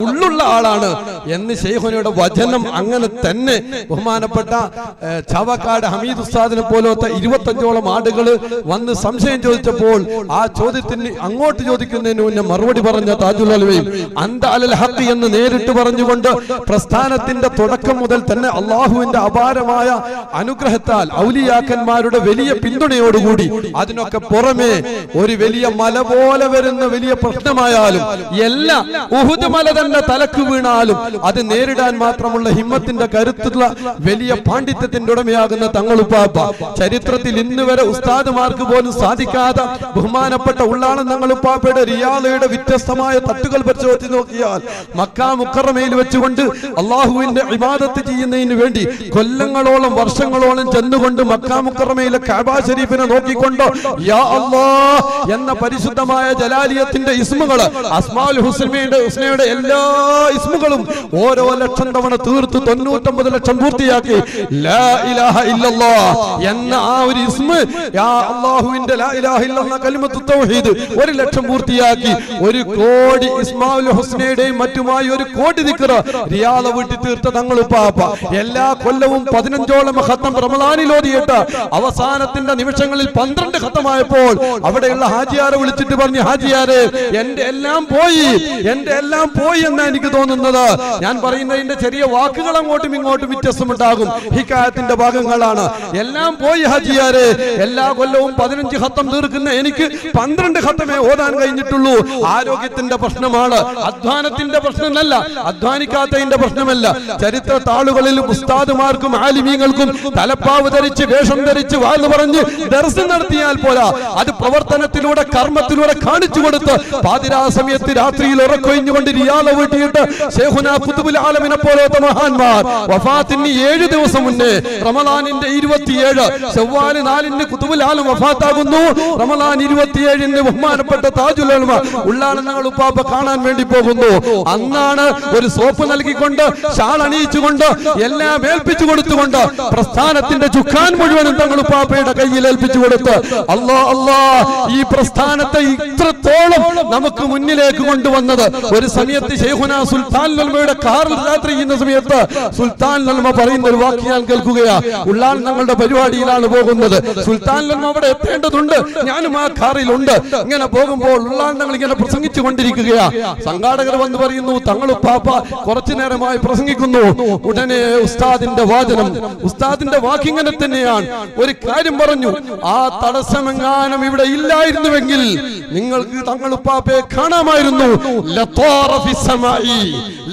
ഉള്ളുള്ള ആളാണ് എന്ന് ഷെയ്ഖുനയുടെ വചനം അങ്ങനെ തന്നെ ബഹുമാനപ്പെട്ട ചവക്കാട് ഹമീദ് ഉസ്താദിനെ പോലത്തെ ഇരുപത്തഞ്ചോളം ആടുകൾ വന്ന് സംശയം ചോദിച്ചപ്പോൾ ആ ചോദ്യത്തിന് അങ്ങോട്ട് ചോദിക്കുന്നതിന് മുന്നേ മറുപടി പറഞ്ഞ താജുൽ അലവയും അന്ത അലൽ ഹത്ത് എന്ന് നേരിട്ട് പറഞ്ഞുകൊണ്ട് പ്രസ്ഥാനത്തിന്റെ തുടക്കം മുതൽ തന്നെ അള്ളാഹുവിന്റെ അപാരമായ അനുഗ്രഹത്താൽ ഔലിയാക്കന്മാരുടെ വലിയ പിന്തുണയോടുകൂടി അതിനൊക്കെ പുറമെ ഒരു വലിയ മല പോലെ വരുന്ന വലിയ പ്രശ്നമായാലും എല്ലാ ഉഹുദ് മല തന്നെ തലക്ക് വീണാലും അത് നേരിടാൻ മാത്രമുള്ള ഹിമ്മത്തിന്റെ കരുത്തുള്ള വലിയ പാണ്ഡിത്യത്തിന്റെ ഉടമയാകുന്ന തങ്ങളുപ്പാപ്പ. ചരിത്രത്തിൽ ഇന്ന് വരെ ഉസ്താദുമാർക്ക് പോലും സാധിക്കാതെ ബഹുമാനപ്പെട്ട ഉള്ളാളം തങ്ങളുപ്പാപ്പയുടെ റിയാലയുടെ വ്യത്യസ്തമായ തട്ടുകൾ പരിശോധിച്ച് നോക്കിയാൽ മക്ക മുക്കറമയിൽ വെച്ചുകൊണ്ട് അള്ളാഹുവിന്റെ ഇബാദത്ത് ചെയ്യുന്നതിന് വേണ്ടി കൊല്ലങ്ങളോളം വർഷങ്ങളോളം ചെന്നുകൊണ്ട് മക്ക മുക്കറമയിലെ കാബ ഷരീഫിനെ നോക്കിക്കൊണ്ടോ യാ എന്ന പരിശുദ്ധമായ ജലാലിയത്തിന്റെ ഇസ്മുകൾ അസ്മാൽ ഹുസ്നയുടെ ഹുസ്നയുടെ എല്ലാ ഇസ്മുകളും ഓരോ ലക്ഷം തവണ തീർത്ത് തൊണ്ണൂറ്റൊമ്പത് ലക്ഷം പൂർത്തിയാക്കി. എന്ന ആ ഒരു ഇസ്മ തൗഹീദ് ഒരു ലക്ഷം പൂർത്തിയാക്കി. ഒരു കോടി ഇസ്മാഉൽ ഹുസ്നയുടെയും മറ്റുമായി ഒരു കോടി ദിക്ർ റിയാദ വീട്ടി തീർത്ത തങ്ങൾ പാപ്പ. എല്ലാ കൊല്ലവും പതിനഞ്ചോളം ഖത്തം റമദാനിൽ ഓതിയിട്ട് അവസാനത്തിന്റെ നിമിഷങ്ങളിൽ പന്ത്രണ്ട് ഖത്തമായപ്പോൾ അവിടെയുള്ള ഹാജിയാരെ വിളിച്ചിട്ട് പറഞ്ഞു ഹാജിയാരെ എന്റെ എല്ലാം പോയി എന്റെ എല്ലാം പോയി എന്നാ എനിക്ക് തോന്നുന്നത്? ഞാൻ പറയുന്നതിന്റെ ചെറിയ വാക്കുകൾ അങ്ങോട്ടും ഇങ്ങോട്ടും വ്യത്യസ്തമുണ്ടാകും. ഹിക്കായത്തിന്റെ ഭാഗങ്ങളാണ്. എല്ലാം പോയി ഹജിയാരെ എല്ലാ കൊല്ലവും പതിനഞ്ച് ഹത്തം തീർക്കുന്ന എനിക്ക് പന്ത്രണ്ട് ഹത്തമേ ഓടാൻ കഴിഞ്ഞിട്ടുള്ളൂ. ആരോഗ്യത്തിന്റെ പ്രശ്നമാണ്. അധ്വാനത്തിന്റെ പ്രശ്നമല്ല. അധ്വാനിക്കാത്തതിന്റെ പ്രശ്നമല്ല. ചരിത്ര താളുകളിൽ ഉസ്താദുമാർക്കും ആലിമീങ്ങൾക്കും തലപ്പാവ് ധരിച്ച് വേഷം ധരിച്ച് വാന്ന് പറഞ്ഞ് ദർശനം നടത്തിയാൽ പോരാ. അത് പ്രവർത്തനത്തിലൂടെ കർമ്മത്തിലൂടെ കാണിച്ചു കൊടുത്ത് പാതിരാ സമയത്ത് രാത്രിയിൽ ഉറക്കൊഴിഞ്ഞുകൊണ്ട് റിയാല വീട്ടിയിട്ട് ശേഖുന കുത്തുബുൽ ആലമിനെ പോലത്തെ മഹാന്മാർ. വഫാത്തിന് ഏഴ് ദിവസം മുന്നേ റമലാനിന്റെ ഇരുപത്തിയേഴ് ചൊവ്വാൽ നാലിന് കുത്തുബുൽ ആലം വഫാത്താകുന്നു. റമലാൻ ഇരുപത്തിയേഴിന് ബഹുമാനപ്പെട്ട താജുൽ ഉള്ളാണ് ഞങ്ങൾ ഉപ്പാപ്പ കാണാൻ വേണ്ടി പോകുന്നു. അന്നാണ് ഒരു സോപ്പ് നൽകിക്കൊണ്ട് ഷാൾ അണിയിച്ചുകൊണ്ട് എല്ലാം ഏൽപ്പിച്ചു കൊടുത്തുകൊണ്ട് പ്രസ്ഥാനത്തിന്റെ ചുക്കാൻ മുഴുവനും തങ്ങൾ ഉപ്പാപ്പയുടെ കയ്യിൽ ഏൽപ്പിച്ചു കൊടുത്ത് അല്ലോ അല്ലാ ഈ പ്രസ്ഥാനത്തെ ഇത്രത്തോളം നമുക്ക് മുന്നിലേക്ക് കൊണ്ടുവന്നത് ഒരു സമയത്ത് ഷെയ്ഖുന സുൽത്താൻ നൽമയുടെ കാറിൽ യാത്ര ചെയ്യുന്ന സമയത്ത് സുൽത്താൻ നൽമ പറയുന്ന ഒരു വാക്ക് ഞാൻ കേൾക്കുകയാ. ഉള്ളാൻ ഞങ്ങളുടെ പരിപാടിയിലാണ് പോകുന്നത്. സുൽത്താൻ നൽമ അവിടെ എത്തേണ്ടതുണ്ട്. ഞാനും ആ കാറിലുണ്ട്. ഇങ്ങനെ പോകുമ്പോൾ ഉള്ളാൻ ഞങ്ങൾ ഇങ്ങനെ പ്രസംഗിച്ചു കൊണ്ടിരിക്കുകയാ. സംഘാടകർ വന്ന് പറയുന്നു തങ്ങൾ പാപ്പ കുറച്ചു നേരമായി പ്രസംഗിക്കുന്നു. ഉടനെ ഉസ്താദിന്റെ വാചനം. ഉസ്താദിന്റെ വാക്കിങ്ങനെ തന്നെയാണ്. ഒരു കാര്യം പറഞ്ഞു ആ തടസ്സമെങ്ങാനും ഇവിടെ ഇല്ലായിരുന്നുവെങ്കിൽ നിങ്ങൾക്ക് തങ്ങൾ പാപ്പയെ കാണാമായിരുന്നു. Camaí.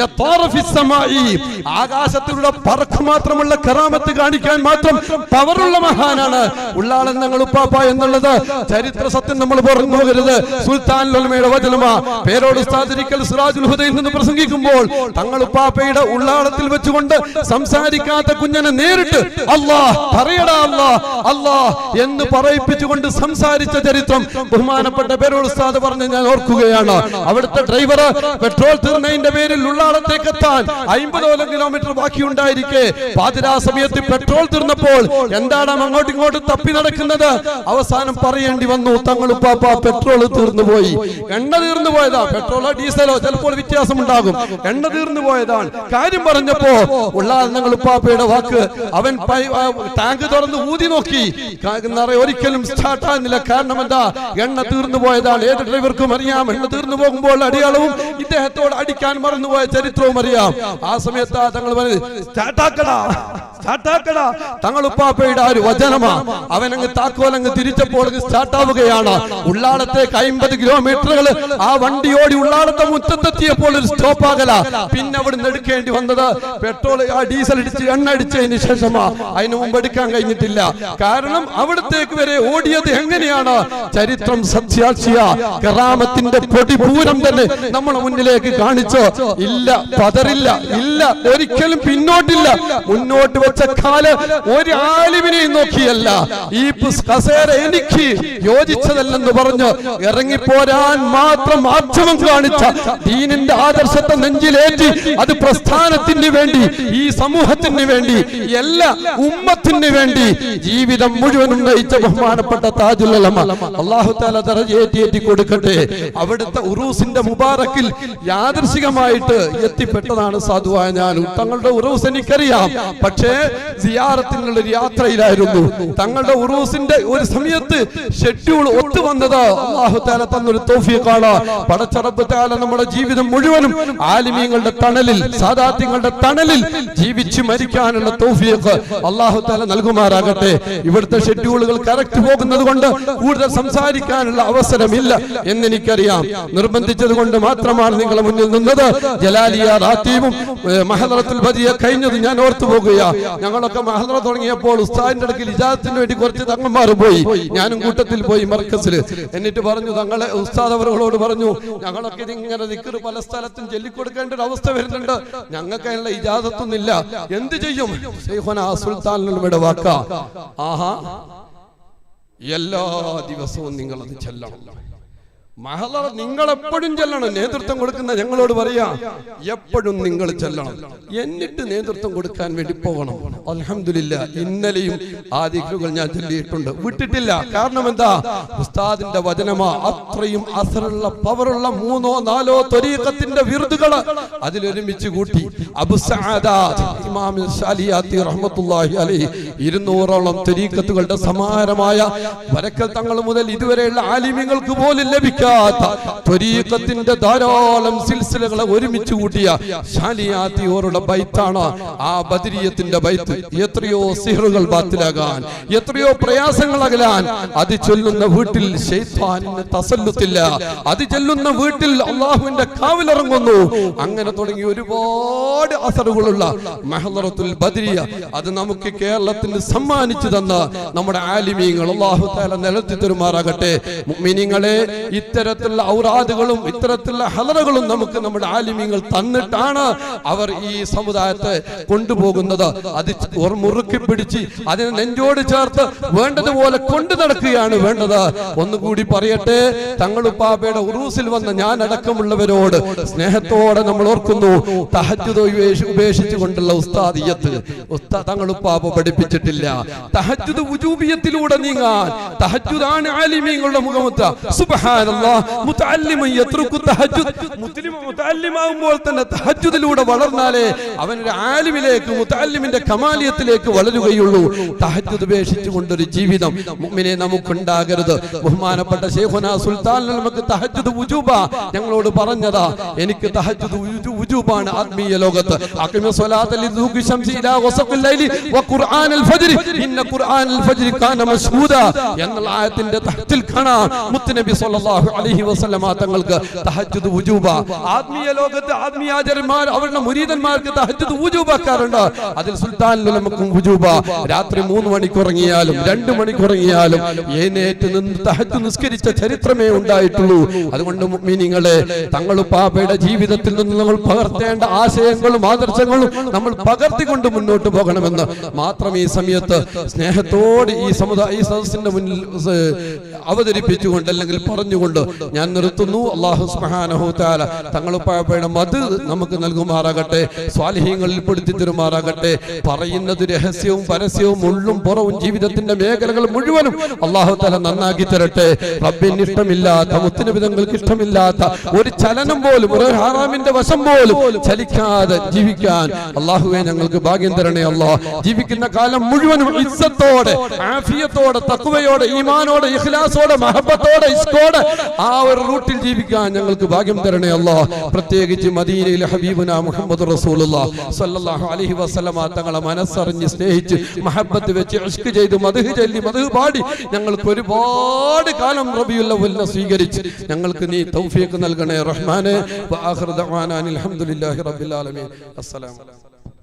ആകാശത്തിലൂടെ പറക്ക് മാത്രമുള്ള കറാമത്ത് കാണിക്കാൻ മാത്രം പവറുള്ള മഹാനാണ്. ഉള്ളാളൻ ഞങ്ങൾ ഉപ്പാപ്പ എന്നുള്ളത് ചരിത്ര സത്യം നമ്മൾ പറഞ്ഞു പോകരുത്. സുൽത്താൻ ലൊൽമയുടെ വചനമാ. പേരോട് ഉസ്താദിരിക്കൽ സിറാജുൽ ഹുദയിൽ നിന്ന് പ്രസംഗിക്കുമ്പോൾ തങ്ങൾ ഉപ്പാപ്പയുടെ ഉള്ളാളത്തിൽ വെച്ചുകൊണ്ട് സംസാരിക്കാത്ത കുഞ്ഞനെ നേരിട്ട് അല്ലാ പറയടാ അല്ലാ അല്ലാ എന്ന് പറയിപ്പിച്ചുകൊണ്ട് സംസാരിച്ച ചരിത്രം ബഹുമാനപ്പെട്ട പേരോട് ഉസ്താദ് പറഞ്ഞ് ഞാൻ ഓർക്കുകയാണ്. അവിടുത്തെ ഡ്രൈവർ പെട്രോൾ തീർന്നതിന്റെ പേരിൽ ഉള്ളാളത്തേക്ക് എത്താൻ അമ്പതോളം കിലോമീറ്റർ ബാക്കിയുണ്ടായിരിക്കെ. പാതിരാ സമയത്ത് പെട്രോൾ തീർന്നപ്പോൾ എന്താണ് അങ്ങോട്ടും ഇങ്ങോട്ടും തപ്പി നടക്കുന്നത്? അവസാനം പറയേണ്ടി വന്നു തങ്ങൾ പാപ്പ പെട്രോൾ തീർന്നു പോയി. എണ്ണ തീർന്നു പോയതാ. പെട്രോളോ ഡീസലോ ചിലപ്പോൾ വ്യത്യാസം ഉണ്ടാകും എണ്ണ തീർന്നു പോയതാണ്. കാര്യം പറഞ്ഞപ്പോ ഉള്ള ഞങ്ങൾ ഉപ്പാപ്പയുടെ വാക്ക്. അവൻ ടാങ്ക് തുറന്ന് ഊതി നോക്കി. ഒരിക്കലും സ്റ്റാർട്ട് ആകുന്നില്ല കാരണം എന്താ? എണ്ണ തീർന്നു പോയതാണ്. ഏത് ഡ്രൈവർക്കും അറിയാം. എണ്ണ തീർന്നു പോകുമ്പോൾ അടിയാളവും ഇദ്ദേഹത്തോട് അടിക്കാൻ മറന്നുപോയ ചരിത്രവും അറിയാം. ആ സമയത്ത് തങ്ങൾ സ്റ്റാർട്ടാക്കടാ തങ്ങൾ ഉപ്പാപ്പയുടെ ആ ഒരു വചനമാ. അവനങ്ങ് താക്കോലങ്ങ് തിരിച്ചപ്പോൾ സ്റ്റാർട്ടാവുകയാണ്. ഉള്ളാടത്തേക്ക് അമ്പത് കിലോമീറ്ററുകൾ ആ വണ്ടി ഓടി ഉള്ളാളത്തെ മുറ്റത്തെത്തിയപ്പോൾ ഒരു സ്റ്റോപ്പ് ആകല. പിന്നെ അവിടുന്ന് എടുക്കേണ്ടി വന്നത് പെട്രോൾ ആ ഡീസൽ അടിച്ച് എണ്ണ അടിച്ചതിന് ശേഷമാ. അതിനു മുമ്പ് എടുക്കാൻ കഴിഞ്ഞിട്ടില്ല. കാരണം അവിടത്തേക്ക് വരെ ഓടിയത് എങ്ങനെയാണ്? ചരിത്രം സത്യാക്ഷിയ കറാമത്തിന്റെ പൊടിപൂരം തന്നെ നമ്മളെ മുന്നിലേക്ക് കാണിച്ചു ഇല്ല പതറില്ല ഇല്ല ഒരിക്കലും പിന്നോട്ടില്ല. മുന്നോട്ട് വെച്ച കാൽ ഒരു ആലിമിനെയും നോക്കിയല്ല. ഈ കസേര എനിക്ക് യോജിച്ചതല്ലെന്ന് പറഞ്ഞ്. ഇറങ്ങിപ്പോരാൻ മാത്രം മാധ്യമം കാണിച്ച ദീനിന്റെ ആദർശത്തെ നെഞ്ചിലേറ്റി അത് പ്രസ്ഥാനത്തിന് വേണ്ടി ഈ സമൂഹത്തിന് വേണ്ടി എല്ലാ ഉമ്മത്തിന് വേണ്ടി ജീവിതം മുഴുവനും നയിച്ച ബഹുമാനപ്പെട്ട താജുലമ അള്ളാഹു താല ദറജേറ്റി കൊടുക്കട്ടെ അവിടുത്തെ ഉറൂസിന്റെ മുബാറക്കിൽ യാദർശികമായിട്ട് എത്തിപ്പെട്ടതാണ് സാധുവായ ഞാനും. തങ്ങളുടെ ഉറൂസ് എനിക്കറിയാം. പക്ഷേ സിയാറത്തിനുള്ള ഒരു യാത്രയിലായിരുന്നു. തങ്ങളുടെ ഉറൂസിന്റെ ഒരു സമയത്ത് ഷെഡ്യൂൾ ഒത്തു വന്നത് അള്ളാഹു തന്നൊരു തോഫിയക്കാണ് പടച്ചറബ് താല നമ്മുടെ ജീവിതം മുഴുവനും ആലിമീങ്ങളുടെ തണലിൽ സാദാത്യങ്ങളുടെ തണലിൽ ജീവിച്ചു മരിക്കാനുള്ള തോഫിയക്ക് അള്ളാഹു താല നൽകുമാറാകട്ടെ. ഇവിടുത്തെ ഷെഡ്യൂളുകൾ കറക്റ്റ് പോകുന്നത് കൊണ്ട് കൂടുതൽ സംസാരിക്കാനുള്ള അവസരമില്ല എന്നെനിക്കറിയാം. നിർബന്ധിച്ചത് കൊണ്ട് മാത്രമാണ് നിങ്ങളെ മുന്നിൽ നിന്നത്. ജലാലിയ റാത്തീവും മഹദറത്തുൽ ബദിയ കഴിഞ്ഞത് ഞാൻ ഓർത്തു പോകുക ഞങ്ങളൊക്കെ മഹദറ തുടങ്ങിയപ്പോൾ ഉസ്താദിന്റെ അടുക്കൽ ഇജാദത്തിന് വേണ്ടി കുറച്ച് തങ്ങന്മാർ പോയി. ഞാനും കൂട്ടത്തിൽ പോയി മർക്കസിൽ എന്നിട്ട് പറഞ്ഞു തങ്ങളെ ഉസ്താദ് അവരോട് പറഞ്ഞു ഞങ്ങളൊക്കെ ഇതിങ്ങനെ നിക്കറ് പല സ്ഥലത്തും ചൊല്ലിക്കൊടുക്കേണ്ട ഒരു അവസ്ഥ വരുന്നുണ്ട്. ഞങ്ങൾക്ക് അതിനുള്ള ഇജാദത്തൊന്നുമില്ല. എന്ത് ചെയ്യും? ശൈഖുന സുൽത്താനിയുടെ വാക്ക ആഹാ. എല്ലാ ദിവസവും നിങ്ങളത് ചെല്ലണം. മഹളർ നിങ്ങൾ എപ്പോഴും ചെല്ലണം. നേതൃത്വം കൊടുക്കുന്ന ഞങ്ങളോട് പറയാ എപ്പോഴും നിങ്ങൾ ചെല്ലണം. എന്നിട്ട് നേതൃത്വം കൊടുക്കാൻ വേണ്ടി പോകണം. അലഹമില്ല ഇന്നലെയും ആ ഞാൻ ചൊല്ലിയിട്ടുണ്ട്. വിട്ടിട്ടില്ല. കാരണം എന്താ? ഉസ്താദിന്റെ വചനമാ അത്രയും അസറുള്ള പവറുള്ള മൂന്നോ നാലോ തൊരീക്കത്തിന്റെ വിരുദുകൾ അതിലൊരുമിച്ച് കൂട്ടി. ഇരുന്നൂറോളം തൊരീക്കത്തുകളുടെ സമാനമായ വരക്കൽ തങ്ങൾ മുതൽ ഇതുവരെയുള്ള ആലിമ്യങ്ങൾക്ക് പോലും ലഭിക്കാത്ത ത്വരീഖത്തിന്റെ ധാരാളം സിൽസിലകളെ ഒരുമിച്ച് കൂട്ടിയ ശാലിയാത്തിയോറുടെ ബൈത്താണ് ആ ബദരിയത്തിന്റെ ബൈത്ത്. എത്രയോ സിഹറുകൾ ബാത്തിലാകാൻ എത്രയോ പ്രയാസങ്ങൾ അകലാൻ. അത് ചൊല്ലുന്ന വീട്ടിൽ തസല്ലുത്തില്ല. അത് ചെല്ലുന്ന വീട്ടിൽ അള്ളാഹുവിന്റെ കാവിലിറങ്ങുന്നു. അങ്ങനെ തുടങ്ങി ഒരുപാട് അസറുകളുള്ള മെഹലറത്തുൽ ബദരിയ. അത് നമുക്ക് കേരളത്തിന് സമ്മാനിച്ചു തന്ന നമ്മുടെ ആലിമീങ്ങൾ അള്ളാഹു താല നിലത്തി തരുമാറാകട്ടെ. മുഅ്മിനീങ്ങളെ ഇത്തരത്തിലുള്ള ഔറാദുകളും ഇത്തരത്തിലുള്ള ഹലറുകളും നമുക്ക് നമ്മുടെ ആലിമ്യങ്ങൾ തന്നിട്ടാണ് അവർ ഈ സമുദായത്തെ കൊണ്ടുപോകുന്നത്. അത് മുറുക്കി പിടിച്ച് അതിനെ നെഞ്ചോട് ചേർത്ത് വേണ്ടതുപോലെ കൊണ്ടു നടക്കുകയാണ് വേണ്ടത്. ഒന്നുകൂടി പറയട്ടെ തങ്ങളുപ്പാപ്പയുടെ ഉറൂസിൽ വന്ന ഞാൻ അടക്കമുള്ളവരോട് സ്നേഹത്തോടെ നമ്മൾ ഓർക്കുന്നു. ഉപേക്ഷിച്ചു കൊണ്ടുള്ള ഉസ്താദിയത്ത്. തങ്ങളുപ്പാപ്പ പഠിപ്പിച്ചിട്ടില്ല. തഹജുദ് ഉജൂബിയത്തിലൂടെ നീങ്ങാൻ തഹജുദാണ് ആലിമീങ്ങളുടെ മുഖമുത്ത. സുബ്ഹാനല്ലാഹ് മുതഅല്ലിമാകുമ്പോൾ തന്നെ തഹജുദിലൂടെ വളർന്നാലേ അവൻ ഒരു ആലിമിലേക്ക് മുതഅല്ലിമിന്റെ കമാലിയത്തിലേക്ക് വളരുകയുള്ളൂ. തഹജ്ജുദ് ഉപേക്ഷിച്ചുകൊണ്ടൊരു ജീവിതം മുമ്മിനെ നമുക്കുണ്ടാകരുത്. ബഹുമാനപ്പെട്ട ശേഖുന സുൽത്താൻ നമുക്ക് തഹജുദ് ഉജൂബ. ഞങ്ങളോട് പറഞ്ഞതാ എനിക്ക് തഹജുദ് ഉജു- ഉജൂബാണ് ആത്മീയ ലോകത്ത്. എന്നുള്ള ആയത്തിന്റെ തഹത്തിൽ കാണാം. മുത്തുനബി സല്ലല്ലാഹു അലൈഹി വസല്ലമ തങ്ങൾക്ക് തഹജ്ജുദ് വുജൂബ. ആത്മീയ ലോകത്ത് ആത്മീയാചാര്യന്മാർ അവരുടെ മുരീദന്മാർക്ക് തഹജ്ജുദ് ഉജൂബാക്കാറുണ്ട് അതിൽ സുൽത്താൻ ലുലമക്കും വുജൂബ. രാത്രി മൂന്ന് മണിക്കുറങ്ങിയാലും രണ്ട് മണിക്കുറങ്ങിയാലും ഏനേറ്റ് നിന്ന് തഹജ്ജു നിസ്കരിച്ച ചരിത്രമേ ഉണ്ടായിട്ടുള്ളൂ. അതുകൊണ്ട് മീനിങ്ങളെ തങ്ങൾ പാപ്പയുടെ ജീവിതത്തിൽ നിന്ന് നമ്മൾ പകർത്തേണ്ട ആശയങ്ങളും ആദർശങ്ങളും നമ്മൾ പകർത്തിക്കൊണ്ട് മുന്നോട്ട് പോകണമെന്ന് മാത്രം ഈ സമയത്ത് സ്നേഹത്തോടെ ഈ സമുദായ ഈ സദസ്സിന്റെ മുന്നിൽ അവതരിപ്പിച്ചുകൊണ്ട് അല്ലെങ്കിൽ പറഞ്ഞുകൊണ്ട് ഞാൻ നിർത്തുന്നു. അള്ളാഹു സുബ്ഹാനഹു തങ്ങൾ തങ്ങളുപ്പാപ്പയുടെ മത് നമുക്ക് നൽകുമാറാകട്ടെ. സ്വാലിഹ്യങ്ങളിൽ പെടുത്തി തരുമാറാകട്ടെ. പറയുന്നത് രഹസ്യവും പരസ്യവും ഉള്ളും പുറവും ജീവിതത്തിന്റെ മേഖലകൾ മുഴുവനും അള്ളാഹു താല നന്നാക്കി തരട്ടെ. റബ്ബിന് ഇഷ്ടമില്ലാത്ത മുത്തിനബിതങ്ങൾക്ക് ഇഷ്ടമില്ലാത്ത ഒരു ചലനം പോലും ഒരു ഹറാമിന്റെ വശം പോലും ചലിക്കാതെ ജീവിക്കാൻ അള്ളാഹുവെ ഞങ്ങൾക്ക് ഭാഗ്യം തരണേ അള്ളാഹ് ജീവിക്കുന്ന കാലം മുഴുവനും ഇസ്സത്തോടെ ആഫിയത്തോടെ തക്കുവയോടെ ഈമാനോടെ ഇഖ്ലാസോടെ മഹബത്തോടെ ഇസ്കോടെ ആ ഒരു റൂട്ടിൽ ജീവിക്കാൻ ഞങ്ങൾക്ക് ഭാഗ്യം തരണേ അല്ല. പ്രത്യേകിച്ച് മദീനയിലെ ഹബീബുന മുഹമ്മദ് റസൂലുള്ളാഹ് സ്വല്ലല്ലാഹു അലൈഹി തങ്ങളെ മനസ്സറിഞ്ഞ് സ്നേഹിച്ച് മഹബത്ത് വെച്ച് ഇഷ്ക് ചെയ്ത് മധു ചൊല്ലി മധു പാടി ഞങ്ങൾക്ക് ഒരുപാട് കാലം അവ്വലിനെ സ്വീകരിച്ച് ഞങ്ങൾക്ക് നീ തൗഫീഖ് നൽകണേ റഹ്മാനെ. അസ്സലാമു